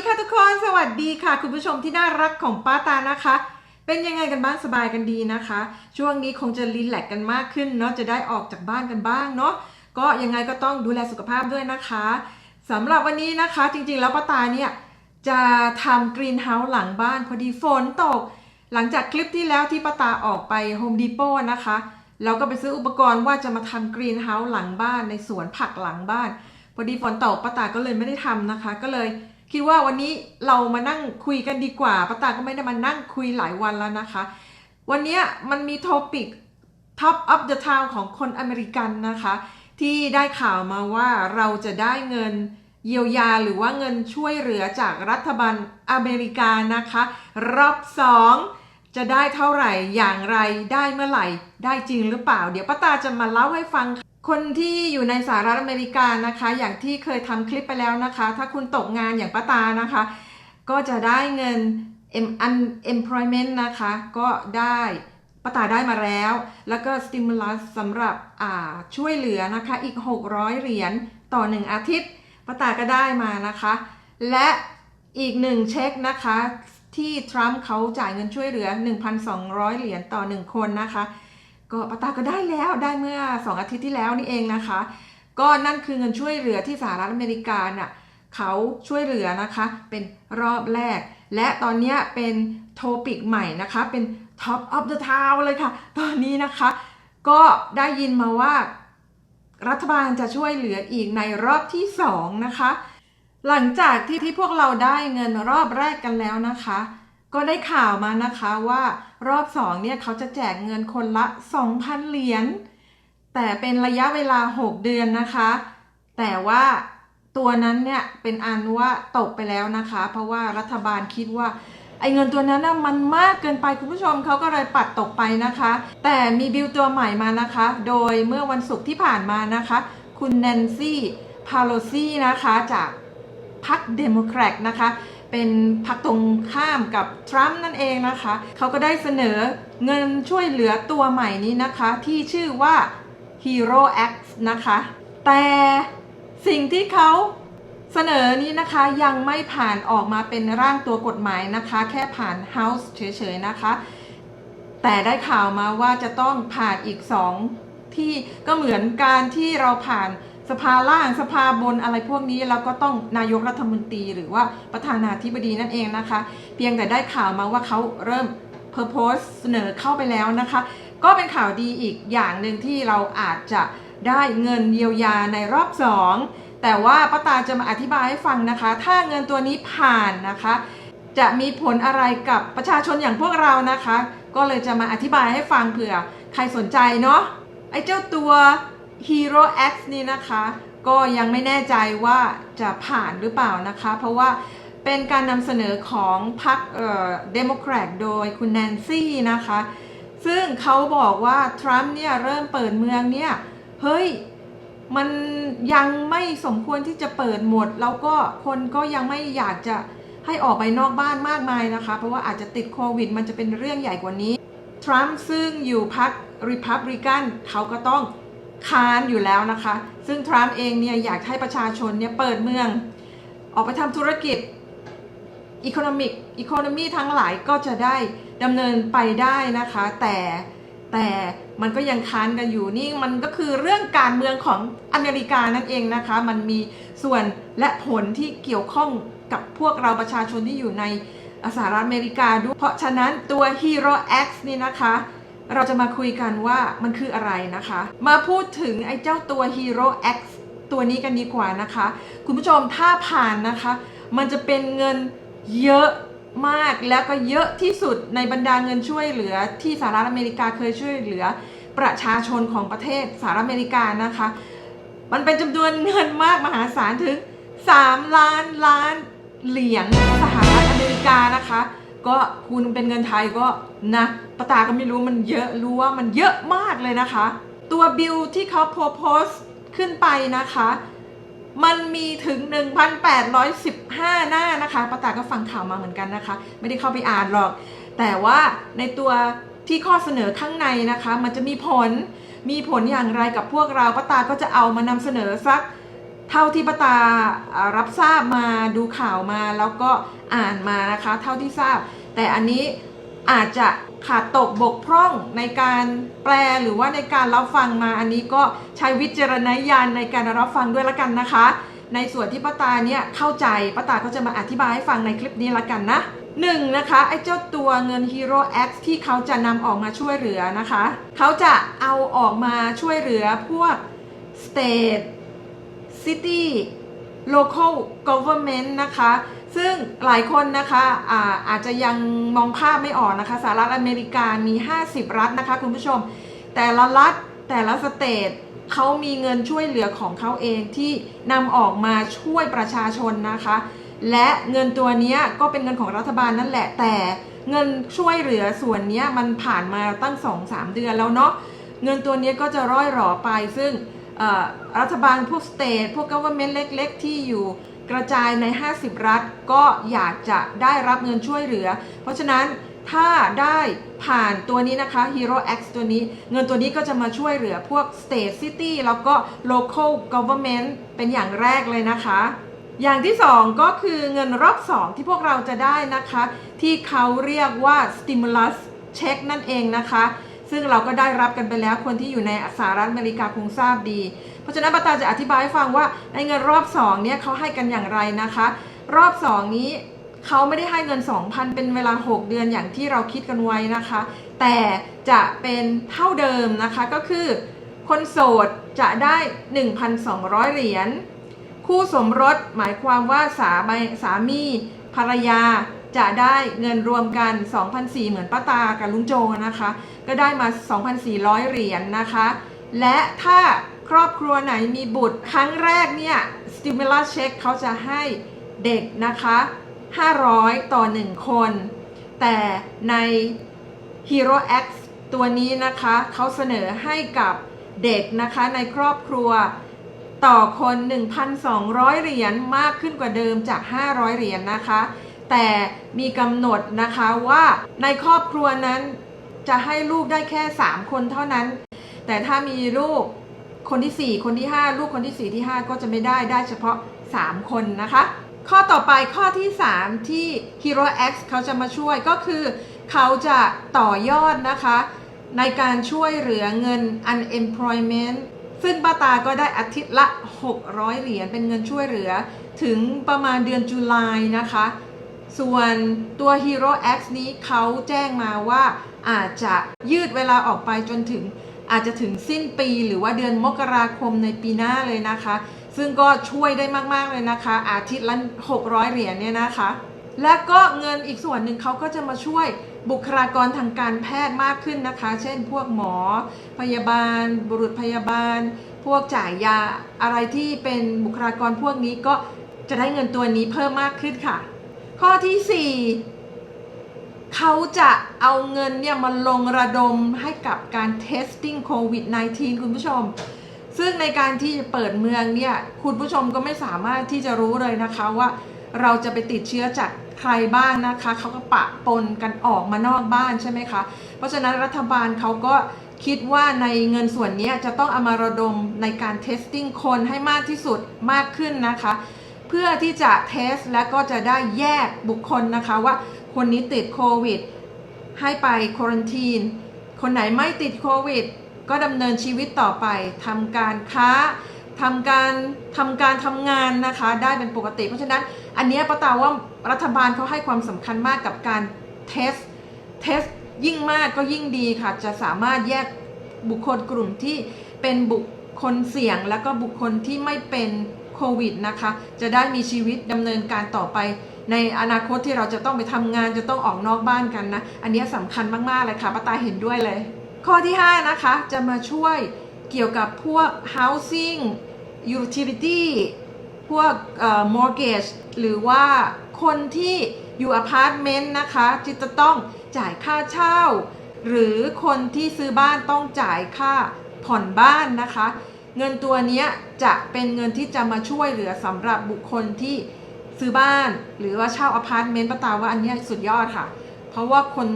ดีค่ะทุกคน สวัสดีค่ะ คุณผู้ชมที่น่ารักของป้าตานะคะ เป็นยังไงกันบ้างสบายกันดีนะคะ ช่วงนี้คงจะรีแลกกันมากขึ้นเนาะจะได้ออกจากบ้านกันบ้างเนาะก็ยังไงก็ต้องดูแลสุขภาพด้วยนะคะสำหรับวันนี้นะคะจริงๆแล้วป้าตาเนี่ยจะทำกรีนเฮาส์หลังบ้านพอดีฝนตก หลังจากคลิปที่แล้วที่ป้าตาออกไปโฮมดีโ t นะคะเราก็ไปซื้ออุปกรณ์ว่าจะมาทำกรีนเฮาส์หลังบ้านในสวนผักหลังบ้าน พอดีฝนตกป้าตาก็เลยไม่ได้ทำนะคะ ก็เลย คิดว่าวันนี้เรามานั่งคุยกันดีกว่าป้าตาก็ไม่ได้มานั่งคุยหลายวันแล้วนะคะ วันนี้มันมีโทปิก Top of the Town ของคนอเมริกันนะคะ ที่ได้ข่าวมาว่าเราจะได้เงินเยียวยาหรือว่าเงินช่วยเหลือจากรัฐบาลอเมริกานะคะ รอบสองจะได้เท่าไหร่อย่างไรได้เมื่อไหร่ได้จริงหรือเปล่า เดี๋ยวป้าตาจะมาเล่าให้ฟังค คนที่อยู่ในสหรัฐอเมริกานะคะ อย่างที่เคยทำคลิปไปแล้วนะคะ ถ้าคุณตกงานอย่างป้าตานะคะ ก็จะได้เงิน em- unemployment นะคะ ก็ได้ป้าตาได้มาแล้ว แล้วก็ stimulus สำหรับอ่าช่วยเหลือนะคะอีก 600 เหรียญต่อ 1 อาทิตย์ป้าตาก็ได้มานะคะ และอีกหนึ่งเช็คนะคะ ที่ทรัมป์เขาจ่ายเงินช่วยเหลือ 1,200 เหรียญต่อ 1 คนนะคะ ก็ปาตาก็ได้แล้วได้เมื่อ 2 อาทิตย์ที่แล้วนี่เองนะคะ ก็นั่นคือเงินช่วยเหลือที่สหรัฐอเมริกาน่ะเขาช่วยเหลือนะคะเป็นรอบแรก และตอนนี้เป็นโทปิกใหม่นะคะเป็น Top of the Town เลยค่ะ ตอนนี้นะคะ ก็ได้ยินมาว่ารัฐบาลจะช่วยเหลืออีกในรอบที่ 2 นะคะ หลังจากที่ที่พวกเราได้เงินรอบแรกกันแล้วนะคะ ก็ได้ข่าวมานะคะว่ารอบ2เนี่ยเขาจะแจกเงินคนละ 2,000 เหรียญแต่เป็นระยะเวลา 6 เดือนนะคะ แต่ว่าตัวนั้นเนี่ยเป็นอันว่าตกไปแล้วนะคะ เพราะว่ารัฐบาลคิดว่าไอ้เงินตัวนั้นนะมันมากเกินไปคุณผู้ชมเขาก็เลยปัดตกไปนะคะ แต่มีบิลตัวใหม่มานะคะ โดยเมื่อวันศุกร์ที่ผ่านมานะคะ คุณแนนซี่พาโลซี่นะคะจากพรรคเดโมแครตนะคะ เป็นพรรคตรงข้ามกับทรัมป์นั่นเองนะคะ เขาก็ได้เสนอเงินช่วยเหลือตัวใหม่นี้นะคะ ที่ชื่อว่า Hero X นะคะ แต่สิ่งที่เขาเสนอนี้นะคะยังไม่ผ่านออกมาเป็นร่างตัวกฎหมายนะคะ แค่ผ่าน House เฉยๆนะคะ แต่ได้ข่าวมาว่าจะต้องผ่านอีกสองที่ก็เหมือนการที่เราผ่าน สภาล่างสภาบนอะไรพวกนี้แล้วก็ต้องนายกรัฐมนตรี หรือว่าประธานาธิบดีนั่นเองนะคะ เพียงแต่ได้ข่าวมาว่าเขาเริ่ม Purpose เสนอเข้าไปแล้วนะคะ ก็เป็นข่าวดีอีกอย่างหนึ่งที่เราอาจจะได้เงินเยียวยาในรอบ 2 แต่ว่าป้าตาจะมาอธิบายให้ฟังนะคะ ถ้าเงินตัวนี้ผ่านนะคะ จะมีผลอะไรกับประชาชนอย่างพวกเรานะคะ ก็เลยจะมาอธิบายให้ฟังเผื่อใครสนใจเนาะไอ้เจ้าตัว Hero X นี่นะคะ ก็ยังไม่แน่ใจว่าจะผ่านหรือเปล่านะคะ เพราะว่าเป็นการนำเสนอของพรรคเดโมแครตโดยคุณแนนซี่นะคะ ซึ่งเขาบอกว่า ทรัมป์เนี่ยเริ่มเปิดเมืองเนี่ย เฮ้ย มันยังไม่สมควรที่จะเปิดหมด แล้วก็คนก็ยังไม่อยากจะให้ออกไปนอกบ้านมากมายนะคะ เพราะว่าอาจจะติดโควิด มันจะเป็นเรื่องใหญ่กว่านี้ ทรัมป์ซึ่งอยู่พรรคริพับลิกันเขาก็ต้อง ค้านอยู่แล้วนะคะ ซึ่งทรัมป์เองเนี่ยอยากให้ประชาชนเนี่ยเปิดเมือง ออกไปทำธุรกิจอีโคโนมิกอีโคโนมีทั้งหลายก็จะได้ดำเนินไปได้นะคะ แต่แต่มันก็ยังค้านกันอยู่นี่มันก็คือเรื่องการเมืองของอเมริกานั่นเองนะคะ มันมีส่วนและผลที่เกี่ยวข้องกับพวกเราประชาชนที่อยู่ในสหรัฐอเมริกาด้วยเพราะฉะนั้นตัว Hero X นี่นะคะ เราจะมาคุยกันว่ามันคืออะไรนะคะ มาพูดถึงไอ้เจ้าตัว Hero X ตัวนี้กันดีกว่านะคะ คุณผู้ชมถ้าผ่านนะคะ มันจะเป็นเงินเยอะมากแล้วก็เยอะที่สุดในบรรดาเงินช่วยเหลือ ที่สหรัฐอเมริกาเคยช่วยเหลือ ประชาชนของประเทศสหรัฐอเมริกานะคะ มันเป็นจำนวนเงินมากมหาศาลถึง 3 ล้านล้านเหรียญสหรัฐอเมริกานะคะ ก็คูณเป็นเงินไทยก็นะปะตาก็ไม่รู้มันเยอะรู้ว่ามันเยอะมากเลยนะคะ ตัวบิลที่เขาโพสต์ขึ้นไปนะคะ มันมีถึง 1,815 หน้านะคะปตาก็ฟังข่าวมาเหมือนกันนะคะ ไม่ได้เข้าไปอ่านหรอก แต่ว่าในตัวที่ข้อเสนอข้างในนะคะ มันจะมีผลมีผลอย่างไรกับพวกเราปตาก็จะเอามานำเสนอสัก เท่าที่ป้าตาอ่ารับทราบมาดูข่าวมาแล้วก็อ่านมานะคะเท่าที่ทราบ แต่อันนี้อาจจะขาดตกบกพร่องในการแปลหรือว่าในการรับฟังมาอันนี้ก็ใช้วิจารณญาณในการรับฟังด้วยละกันนะคะ ในส่วนที่ป้าตาเนี่ยเข้าใจป้าตาก็จะมาอธิบายให้ฟังในคลิปนี้ละกันนะหนึ่งนะคะไอ้เจ้าตัวเงิน Hero X ที่เขาจะนำออกมาช่วยเหลือนะคะ เขาจะเอาออกมาช่วยเหลือพวก state city local government นะคะ ซึ่งหลายคนนะคะอาอาจจะยังมองภาพไม่ออกนะคะสหรัฐอเมริกามี 50 รัฐนะคะคุณผู้ชม แต่ละรัฐแต่ละสเตทเขามีเงินช่วยเหลือของเขาเองที่นำออกมาช่วยประชาชนนะคะ และเงินตัวนี้ก็เป็นเงินของรัฐบาลนั่นแหละ แต่เงินช่วยเหลือส่วนนี้มันผ่านมาตั้ง 2-3 เดือนแล้วเนาะเงินตัวนี้ก็จะร่อยหรอไปซึ่ง รัฐบาลพวกสเตทพวก government เล็ก ๆ ที่อยู่กระจายใน 50 รัฐก็อยากจะได้รับเงินช่วยเหลือ เพราะฉะนั้นถ้าได้ผ่านตัวนี้นะคะ Hero X ตัวนี้ เงินตัวนี้ก็จะมาช่วยเหลือพวก state city แล้วก็ local government เป็นอย่างแรกเลยนะคะ อย่างที่ 2 ก็คือเงินรอบ 2 ที่พวกเราจะได้นะคะ ที่เขาเรียกว่า stimulus check นั่นเองนะคะ ซึ่งเราก็ได้รับกันไปแล้วคนที่อยู่ในสหรัฐอเมริกาคงทราบดี เพราะฉะนั้นปาตาจะอธิบายให้ฟังว่าในเงินรอบ2เนี่ยเขาให้กันอย่างไรนะคะ รอบ 2 นี้เขาไม่ได้ให้เงิน 2,000 เป็นเวลา 6 เดือนอย่างที่เราคิดกันไว้นะคะ แต่จะเป็นเท่าเดิมนะคะก็คือ คนโสดจะได้ 1,200 เหรียญ คู่สมรสหมายความว่าสาสามีภรรยา จะได้เงินรวมกัน 2,400 เหมือนป้าตากับลุงโจนะคะ ก็ได้มา 2,400 เหรียญนนะคะ และถ้าครอบครัวไหนมีบุตรครั้งแรกเนี่ย stimulus check เขาจะให้เด็กนะคะ 500 ต่อ 1 คน แต่ใน Hero X ตัวนี้นะคะเขาเสนอให้กับเด็กนะคะในครอบครัวต่อคน 1,200 เหรียญมากขึ้นกว่าเดิมจาก 500 เหรียญนะคะ แต่มีกำหนดนะคะว่าในครอบครัวนั้นจะให้ลูกได้แค่ 3 คนเท่านั้น แต่ถ้ามีลูกคนที่ 4 คนที่ 5 ลูกคนที่ 4 ที่ 5 ก็จะไม่ได้ได้เฉพาะ 3 คนนะคะ ข้อต่อไปข้อที่ 3 ที่ Hero X เขาจะมาช่วยก็คือ เขาจะต่อยอดนะคะ ในการช่วยเหลือเงิน unemployment ซึ่งป้าตาก็ได้อาทิตย์ละ 600 เหรียญเป็นเงินช่วยเหลือ ถึงประมาณเดือนจุลายนะคะ ส่วนตัว Hero X นี้เขาแจ้งมาว่าอาจจะยืดเวลาออกไปจนถึงอาจจะถึงสิ้นปีหรือว่าเดือนมกราคมในปีหน้าเลยนะคะ ซึ่งก็ช่วยได้มาก ๆ เลยนะคะ อาทิตย์ละ 600 เหรียญเนี่ยนะคะ และก็เงินอีกส่วนหนึ่งเขาก็จะมาช่วยบุคลากรทางการแพทย์มากขึ้นนะคะ เช่นพวกหมอ พยาบาล บุรุษพยาบาล พวกจ่ายยาอะไรที่เป็นบุคลากรพวกนี้ก็จะได้เงินตัวนี้เพิ่มมากขึ้นค่ะ ข้อที่4เขาจะเอาเงินเนี่ยมาลงระดมให้กับการ testing COVID 19 คุณผู้ชม ซึ่งในการที่จะเปิดเมืองเนี่ย คุณผู้ชมก็ไม่สามารถที่จะรู้เลยนะคะว่าเราจะไปติดเชื้อจากใครบ้างนะคะ เขาก็ปะปนกันออกมานอกบ้านใช่ไหมคะ เพราะฉะนั้นรัฐบาลเขาก็คิดว่าในเงินส่วนนี้จะต้องเอามาระดมในการ testing คนให้มากที่สุดมากขึ้นนะคะ เพื่อที่จะเทสและก็จะได้แยกบุคคลนะคะว่าคนนี้ติดโควิด ให้ไปควอนตีน คนไหนไม่ติดโควิด ก็ดำเนินชีวิตต่อไปทำการค้าทำการทำการทำงานนะคะ ได้เป็นปกติ เพราะฉะนั้นอันนี้ป้าตาว่ารัฐบาลเขาให้ความสำคัญมากกับการเทสเทสยิ่งมากก็ยิ่งดีค่ะ จะสามารถแยกบุคคลกลุ่มที่เป็นบุคคลเสี่ยง แล้วก็บุคคลที่ไม่เป็น โควิดนะคะ จะได้มีชีวิตดำเนินการต่อไป ในอนาคตที่เราจะต้องไปทำงานจะต้องออกนอกบ้านกันนะ อันนี้สำคัญมากๆเลยค่ะป้าตาเห็นด้วยเลย ข้อที่ 5 นะคะ จะมาช่วยเกี่ยวกับพวก housing utility พวก mortgage หรือว่าคนที่อยู่อพาร์ตเมนต์นะคะที่จะต้องจ่ายค่าเช่า หรือคนที่ซื้อบ้านต้องจ่ายค่าผ่อนบ้านนะคะ เงินตัวนี้จะเป็นเงินที่จะมาช่วยเหลือสำหรับบุคคลที่ซื้อบ้าน หรือว่าเช่าอพาร์ตเมนต์ป้าตาว่าอันนี้สุดยอดค่ะ เพราะว่าคน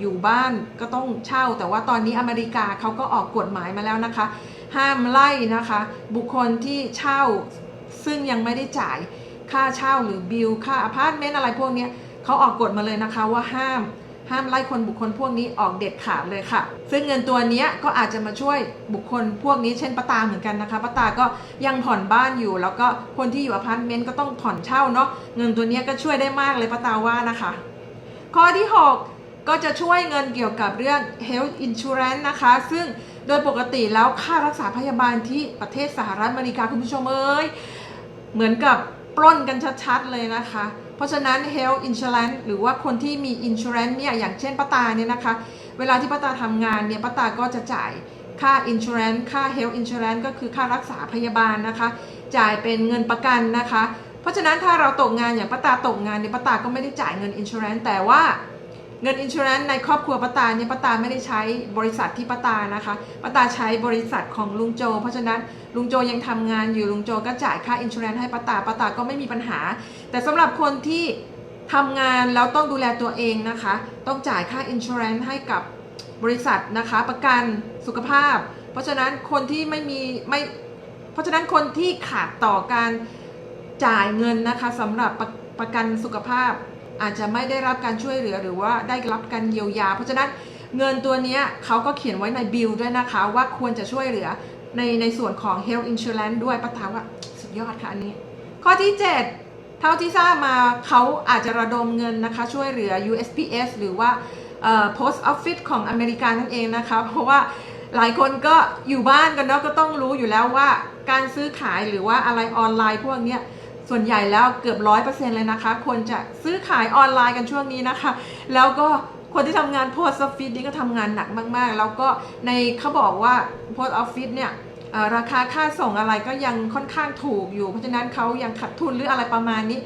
อยู่บ้านก็ต้องเช่า แต่ว่าตอนนี้อเมริกาเขาก็ออกกฎหมายมาแล้วนะคะ ห้ามไล่นะคะ บุคคลที่เช่าซึ่งยังไม่ได้จ่ายค่าเช่าหรือบิลค่าอพาร์ตเมนต์อะไรพวกนี้เขาออกกฎมาเลยนะคะว่าห้าม ห้ามไล่คนบุคคลพวกนี้ออกเด็ดขาดเลยค่ะ ซึ่งเงินตัวนี้ก็อาจจะมาช่วยบุคคลพวกนี้เช่นป้าตาเหมือนกันนะคะป้าตาก็ยังผ่อนบ้านอยู่ แล้วก็คนที่อยู่อพาร์ตเมนต์ก็ต้องผ่อนเช่าเนาะเงินตัวนี้ก็ช่วยได้มากเลยป้าตาว่านะคะ ข้อที่ 6 ก็จะช่วยเงินเกี่ยวกับเรื่อง health insurance นะคะ ซึ่งโดยปกติแล้วค่ารักษาพยาบาลที่ประเทศสหรัฐอเมริกาคุณผู้ชมเอ้ยเหมือนกับปล้นกันชัดๆเลยนะคะ ราะฉะนั้น health insurance หรือว่าคนที่มี insurance เนี่ยอย่างเช่นป้าตาเนี่ยนะคะ เวลาที่ป้าตาทำงานเนี่ยป้าตาก็จะจ่ายค่า insurance ค่า health insurance ก็คือค่ารักษาพยาบาลนะคะ จ่ายเป็นเงินประกันนะคะ เพราะฉะนั้นถ้าเราตกงานอย่างป้าตาตกงานเนี่ยป้าตาก็ไม่ได้จ่ายเงิน insurance แต่ว่า เงิน insurance ในครอบครัวป้าตาเนี่ยป้าตาไม่ได้ใช้บริษัทที่ป้าตานะคะป้าตาใช้บริษัทของลุงโจ เพราะฉะนั้นลุงโจยังทำงานอยู่ลุงโจก็จ่ายค่า insurance ให้ป้าตาป้าตาก็ไม่มีปัญหา แต่สำหรับคนที่ทำงานแล้วต้องดูแลตัวเองนะคะ ต้องจ่ายค่า insurance ให้กับบริษัทนะคะ ประกันสุขภาพ เพราะฉะนั้นคนที่ไม่มีไม่เพราะฉะนั้นคนที่ขาดต่อการจ่ายเงินนะคะสำหรับประประกันสุขภาพ อาจจะไม่ได้รับการช่วยเหลือหรือว่าได้รับการเยียวยา เพราะฉะนั้นเงินตัวนี้เขาก็เขียนไว้ในบิลด้วยนะคะ ว่าควรจะช่วยเหลือในในส่วนของ health insurance ด้วยป้าตาว่าสุดยอดค่ะอันนี้ ข้อที่ 7 เท่าที่ทราบมาเขาอาจจะระดมเงินนะคะช่วยเหลือ USPS หรือว่าเอ่อ post office ของอเมริกานั่นเองนะคะเพราะว่าหลายคนก็อยู่บ้านกันเนาะก็ต้องรู้อยู่แล้วว่าการซื้อขายหรือว่าอะไรออนไลน์พวกเนี้ย ส่วนใหญ่แล้วเกือบร้อยเปอร์เซ็นต์เลยนะคะ คนจะซื้อขายออนไลน์กันช่วงนี้นะคะ แล้วก็คนที่ทำงาน post office นี่ก็ทำงานหนักมาก ๆ แล้วก็ในเขาบอกว่า post office เนี่ยราคาค่าส่งอะไรก็ยังค่อนข้างถูกอยู่ เพราะฉะนั้นเขายังขาดทุนหรืออะไรประมาณนี้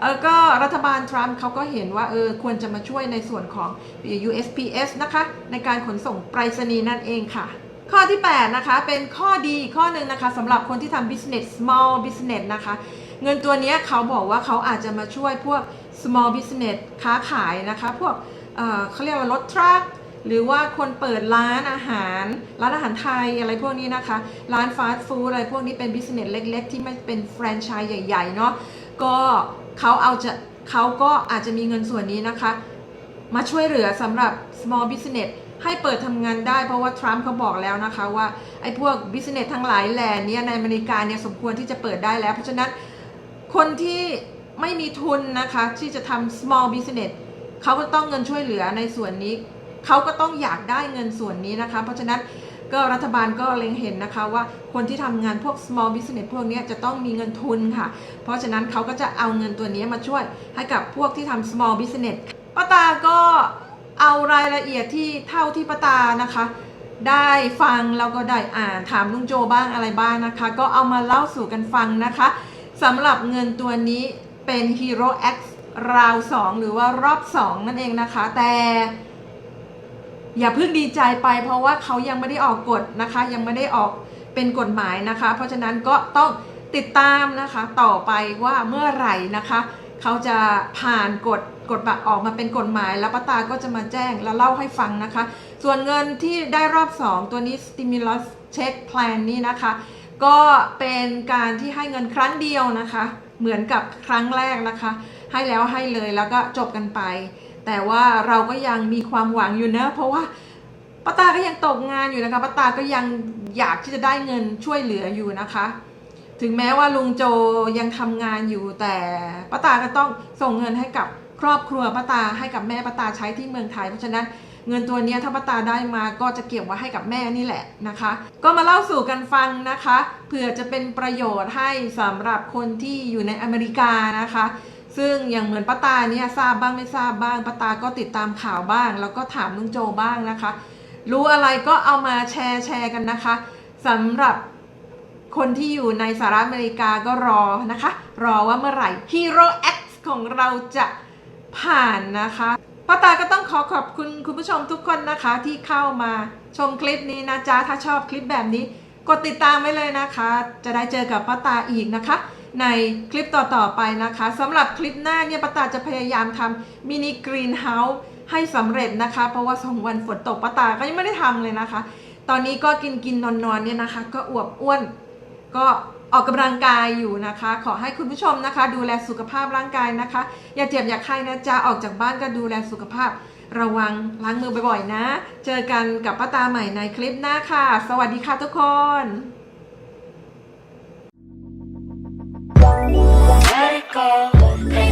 เออก็รัฐบาลทรัมป์เขาก็เห็นว่าเออควรจะมาช่วยในส่วนของ USPS นะคะ ในการขนส่งไปรษณีย์นั่นเองค่ะ ข้อที่ 8 นะคะ เป็นข้อดีข้อหนึ่งนะคะสำหรับคนที่ทำ business small business นะคะ เงินตัวนี้เขาบอกว่าเขาอาจจะมาช่วยพวก small business ค้าขายนะคะ พวกเเขาเรียกว่ารถทรัคหรือว่าคนเปิดร้านอาหาร ร้านอาหารไทยอะไรพวกนี้นะคะ ร้านฟาสต์ฟู้ดอะไรพวกนี้เป็นบิสเนสเล็ก ๆ ที่ไม่เป็นแฟรนไชส์ใหญ่ ๆ เนาะก็เขาเอาจะเขาก็อาจจะมีเงินส่วนนี้นะคะ มาช่วยเหลือสำหรับ small business ให้เปิดทำงานได้เพราะว่าทรัมป์เขาบอกแล้วนะคะว่า ไอ้พวก business ทั้งหลายแหล่นี่ยในอเมริกาเนี่ยสมควรที่จะเปิดได้แล้ว เพราะฉะนั้น คนที่ไม่มีทุนนะคะ ที่จะทำ small business เขาก็ต้องเงินช่วยเหลือในส่วนนี้ เขาก็ต้องอยากได้เงินส่วนนี้นะคะ เพราะฉะนั้นก็รัฐบาลก็เล็งเห็นนะคะว่าคนที่ทำงานพวก small business พวกนี้จะต้องมีเงินทุนค่ะ เพราะฉะนั้นเขาก็จะเอาเงินตัวนี้มาช่วยให้กับพวกที่ทำ small business ป้าตาก็เอารายละเอียดที่เท่าที่ป้าตานะคะ ได้ฟังแล้วก็ได้อ่านถามลุงโจบ้างอะไรบ้างนะคะ ก็เอามาเล่าสู่กันฟังนะคะ สำหรับเงินตัวนี้เป็น Hero X ราว 2 หรือว่ารอบ 2 นั่นเองนะคะ แต่อย่าเพิ่งดีใจไปเพราะว่าเขายังไม่ได้ออกกฎนะคะ ยังไม่ได้ออกเป็นกฎหมายนะคะ เพราะฉะนั้นก็ต้องติดตามนะคะต่อไปว่าเมื่อไหร่นะคะ เขาจะผ่านกฎกฎบัตรออกมาเป็นกฎหมาย แล้วป้าตาก็จะมาแจ้งแล้วเล่าให้ฟังนะคะ ส่วนเงินที่ได้รอบ 2 ตัวนี้ stimulus check plan นี่นะคะ ก็เป็นการที่ให้เงินครั้งเดียวนะคะ เหมือนกับครั้งแรกนะคะ ให้แล้วให้เลยแล้วก็จบกันไป แต่ว่าเราก็ยังมีความหวังอยู่นะ เพราะว่าป้าตาก็ยังตกงานอยู่นะคะป้าตาก็ยังอยากที่จะได้เงินช่วยเหลืออยู่นะคะ ถึงแม้ว่าลุงโจยังทำงานอยู่ แต่ป้าตาก็ต้องส่งเงินให้กับครอบครัวป้าตาให้กับแม่ป้าตาใช้ที่เมืองไทยเพราะฉะนั้น เงินตัวนี้ถ้าป้าตาได้มาก็จะเก็บไว้ให้กับแม่นี่แหละนะคะ ก็มาเล่าสู่กันฟังนะคะเผื่อจะเป็นประโยชน์ให้สำหรับคนที่อยู่ในอเมริกานะคะ ซึ่งอย่างเหมือนป้าตาเนี่ยทราบบ้างไม่ทราบบ้างป้าตาก็ติดตามข่าวบ้าง แล้วก็ถามลุงโจบ้างนะคะ รู้อะไรก็เอามาแชร์แชร์กันนะคะสำหรับคนที่อยู่ในสหรัฐอเมริกาก็รอนะคะ รอว่าเมื่อไหร่ Hero X ของเราจะผ่านนะคะ ป้าตาก็ต้องขอขอบคุณคุณผู้ชมทุกคนนะคะที่เข้ามาชมคลิปนี้นะจ๊ะ ถ้าชอบคลิปแบบนี้ กดติดตามไว้เลยนะคะ จะได้เจอกับป้าตาอีกนะคะ ในคลิปต่อๆไปนะคะสำหรับคลิปหน้าเนี่ยป้าตาจะพยายามทำมินิกรีนเฮาส์ให้สำเร็จนะคะ เพราะว่าสองวันฝนตกป้าตาก็ยังไม่ได้ทำเลยนะคะ ตอนนี้ก็กินกินนอนนอนๆเนี่ยนะคะ ก็อวบอ้วนก็ ออกกำลังกายอยู่นะคะ ขอให้คุณผู้ชมนะคะ ดูแลสุขภาพร่างกายนะคะ อย่าเจ็บอย่าไข้นะจ๊ะออกจากบ้านก็ดูแลสุขภาพ ระวังล้างมือบ่อยๆนะ เจอกันกับป้าตาใหม่ในคลิปหน้าค่ะ สวัสดีค่ะทุกคน Let it go.